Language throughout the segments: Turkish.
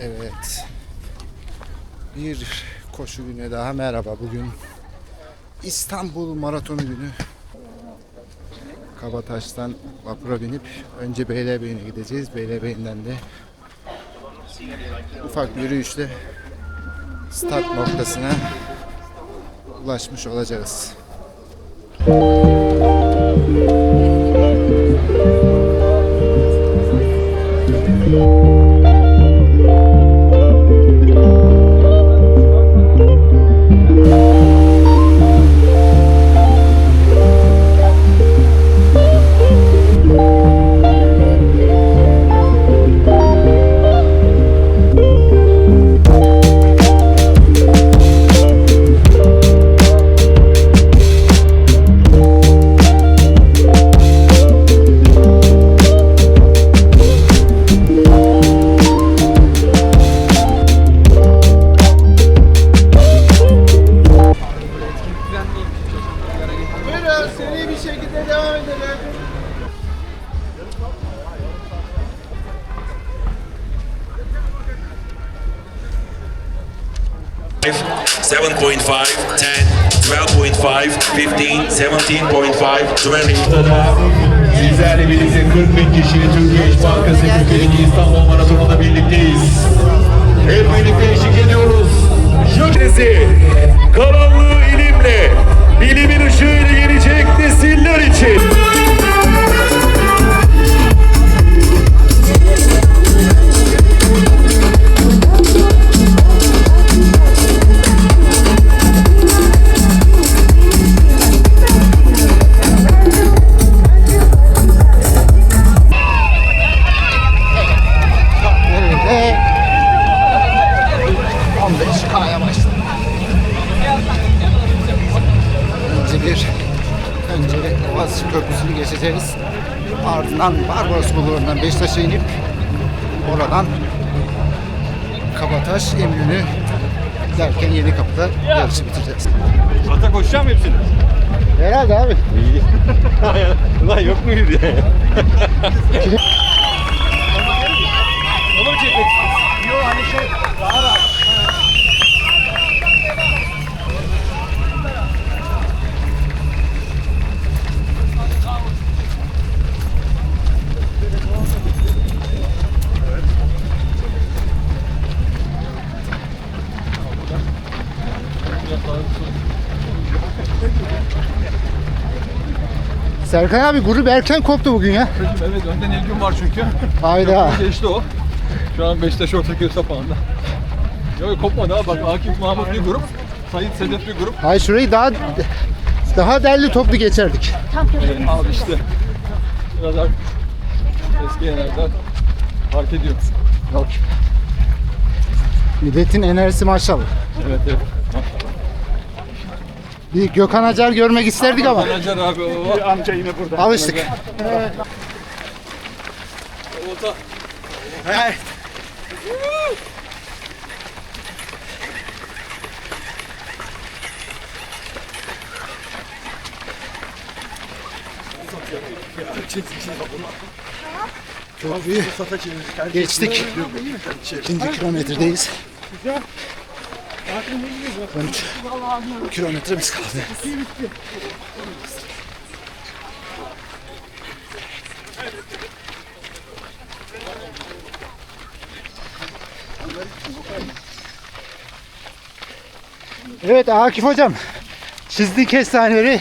Evet. Bir koşu günü daha merhaba. Bugün İstanbul Maratonu günü. Kabataş'tan vapura binip önce Beylerbeyi'ne gideceğiz. Beylerbeyi'nden de ufak yürüyüşle start noktasına ulaşmış olacağız. Buyurun 7.5, 10, 12.5, 15, 17.5, 20. Sizlerle birlikte 40 bin kişilik Türkiye İş Bankası 41. İstanbul Maratonu'nda birlikteyiz. Hep birlikte eşlik ediyoruz. Jölesi, karanlığı ilimle, bilimin ışığıyla gelecek nesiller bir önce Boğaziçi Köprüsü'nü geçeceğiz. Ardından Barbaros Bulvarı'ndan Beşiktaş'a inip oradan Kabataş, Eminönü derken Yeni Kapı'da yarışı bitireceğiz. Ata koşacağım hepsini. Herhalde abi. Lan yok muydu ya? Serkan abi grup erken koptu bugün ya. Evet önden ilgim var çünkü. Hayda. Geçti o. Şu an Beşiktaş Ortaköy sapağında. Yok kopmadı ha bak Akif Mahmut bir grup. Sayit Sedef bir grup. Hayır şurayı daha daha derli toplu geçerdik. Evet, abi işte. Biraz artık eski enerjiler fark ediyor. Yok. Milletin enerjisi maşallah. Evet evet. Bir Gökhan Acar görmek isterdik ama Manager abi o. Amca yine burada. alıştık. Ota. Köprüyü geçtik. İkinci kilometredeyiz. 13 kilometremiz kaldı. Evet Akif hocam. Çizdi kestaneleri.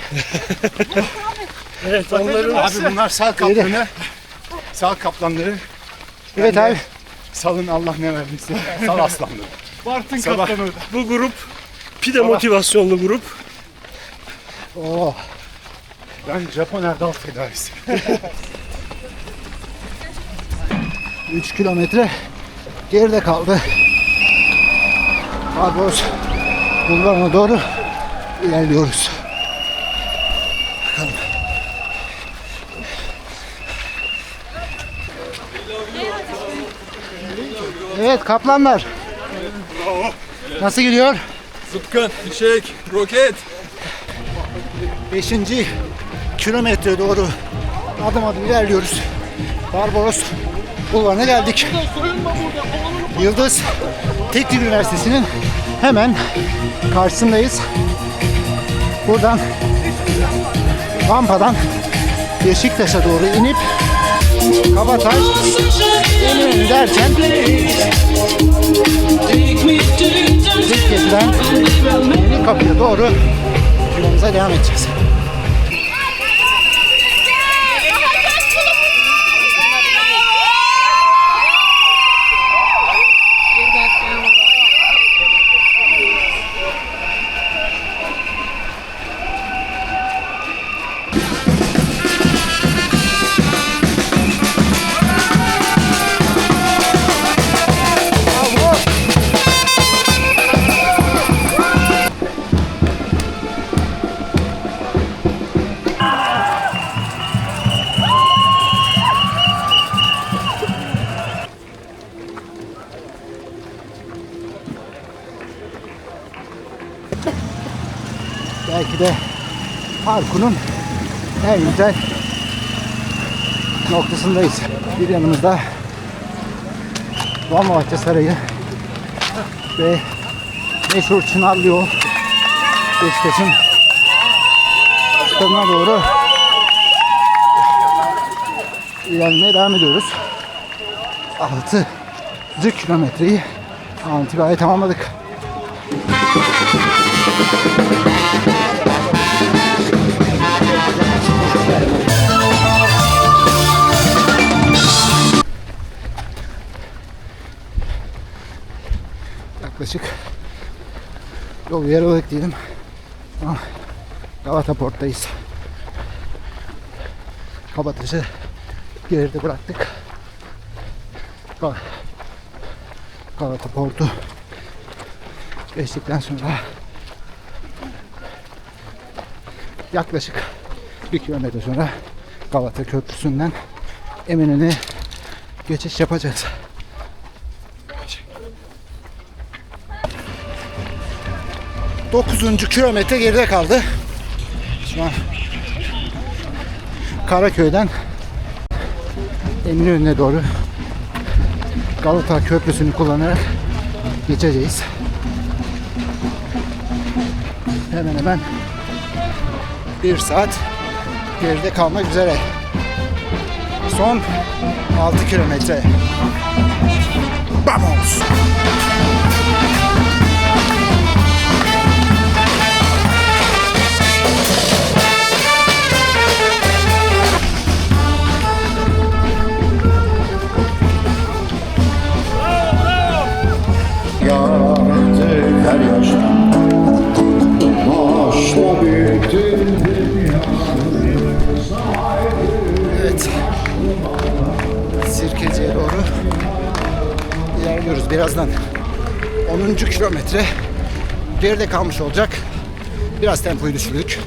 Evet onların abi bunlar sal kaplanı. Sal kaplanları. Evet abi. Salın Allah ne verdiyse. Sal aslanları. Bartın Sabah- kaptanı. Bu grup pide motivasyonlu grup. Oo. Ben Japon Erdal fedaisi. 3 kilometre geride kaldı. Barbaros bulvarına doğru ilerliyoruz. Bakalım. Evet kaplanlar. Nasıl gidiyor? Zıpkın, fişek, roket. 5. kilometre doğru adım adım ilerliyoruz. Barbaros bulvarına geldik. Yıldız Teknik Üniversitesi'nin hemen karşısındayız. Buradan rampadan Beşiktaş'a doğru inip Kabataş, Eminönü derken Zilket'ten Yeni Kapı'ya doğru yolumuza devam edeceğiz. Parkurun en güzel noktasındayız. Bir yanımızda Dolmabahçe Sarayı ve meşhur Çınarlı Yol Beşiktaş'ın stadına doğru ilerlemeye devam ediyoruz. 6 kilometreyi an itibariyle tamamladık. Yol diyelim. Ama Galata Port'tayız. Kabataş'ı geride bıraktık. Gal- Galata Port'u geçtikten sonra yaklaşık bir kilometre sonra Galata Köprüsü'nden Eminönü'ne geçiş yapacağız. 9. kilometre geride kaldı. Şu an Karaköy'den Eminönü'ne doğru Galata Köprüsü'nü kullanarak geçeceğiz. Hemen hemen bir saat geride kalmak üzere. Son 6 kilometre. Vamos! 10. kilometre geride kalmış olacak. Biraz tempoyu düşürdük.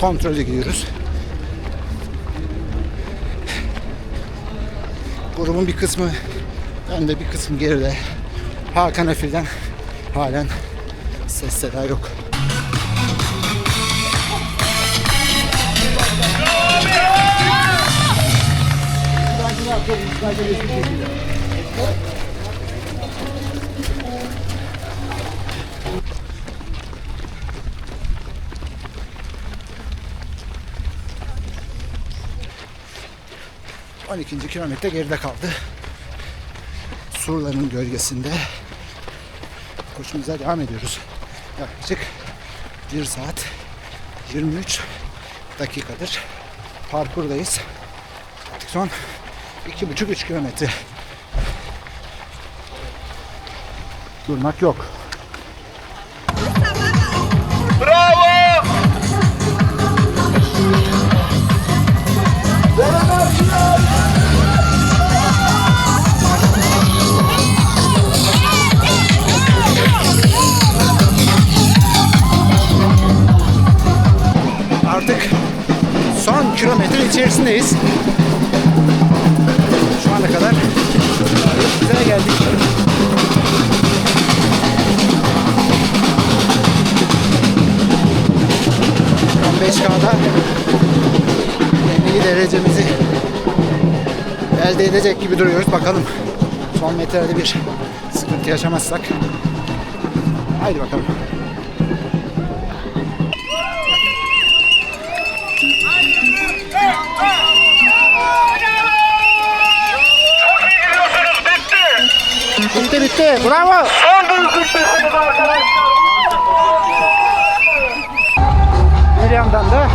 Kontrolü gidiyoruz. Grubun bir kısmı önde bir kısmı geride. Hakan Efil'den halen ses seda yok. Bravo! 12. kilometre geride kaldı. Surların gölgesinde koşumuza devam ediyoruz. Yaklaşık 1 saat 23 dakikadır parkurdayız. Artık son 2,5-3 kilometre Durmak yok. Artık son kilometre içerisindeyiz. Elde edecek gibi duruyoruz. Bakalım son metrede bir sıkıntı yaşamazsak. Haydi bakalım. Bitti bitti. Bravo. Bir yandan da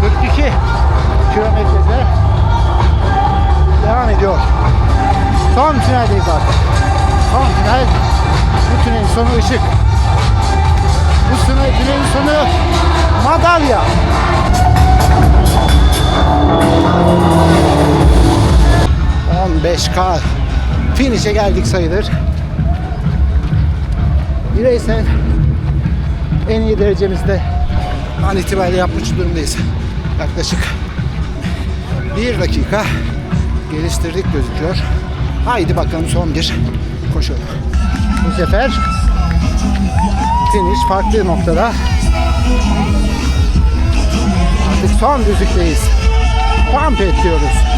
42 kilometrede devam ediyor. Son tüneldeyiz artık. Son tünel. Bu tünelin sonu ışık. Bu tünel, tünelin sonu madalya. ...15K... ...finish'e geldik sayılır. Bireysel... ...en iyi derecemizde... ...an itibariyle yapmış durumdayız. Yaklaşık... ...bir dakika... ...geliştirdik gözüküyor. Haydi bakalım son bir koşu. Bu sefer... ...finish farklı noktada... ...artık son düzlükteyiz. Pump et diyoruz.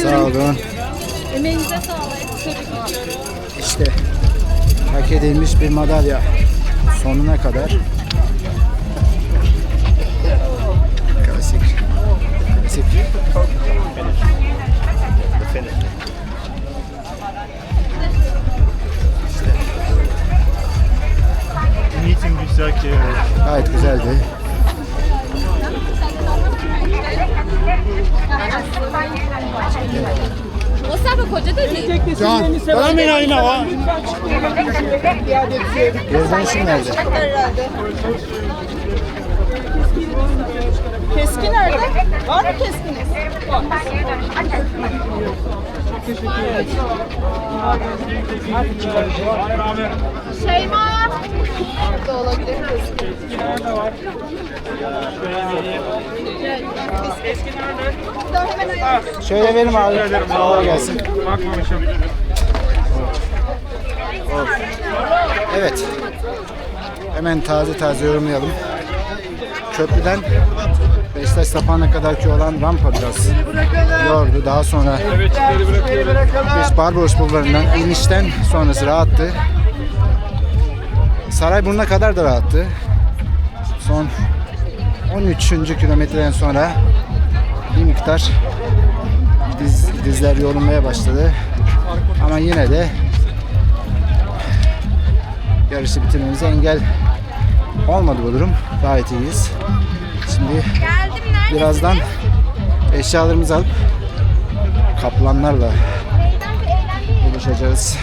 Tebrik Sağ ediyorum. olun. Emeğinize sağlık. Tebrik ediyorum. İşte hak edilmiş bir madalya sonuna kadar. Yayın hava? gözden nerede? Keski nerede? Var mı keskiniz? Şeyma. Da olabilir keski. Tamam hemen ayırırız. Şöyle verim abi. Kolay gelsin. Evet. Hemen taze taze yorumlayalım. Köprüden Beşiktaş sapağına kadarki olan rampa biraz yordu. Daha sonra Beş Barbaros bulvarından inişten sonrası rahattı. Sarayburnu'na kadar da rahattı. Son 13. kilometreden sonra bir miktar diz, dizler yorulmaya başladı. Ama yine de yarışı bitirmemize engel olmadı bu durum. Gayet iyiyiz. Şimdi birazdan eşyalarımızı alıp kaplanlarla buluşacağız.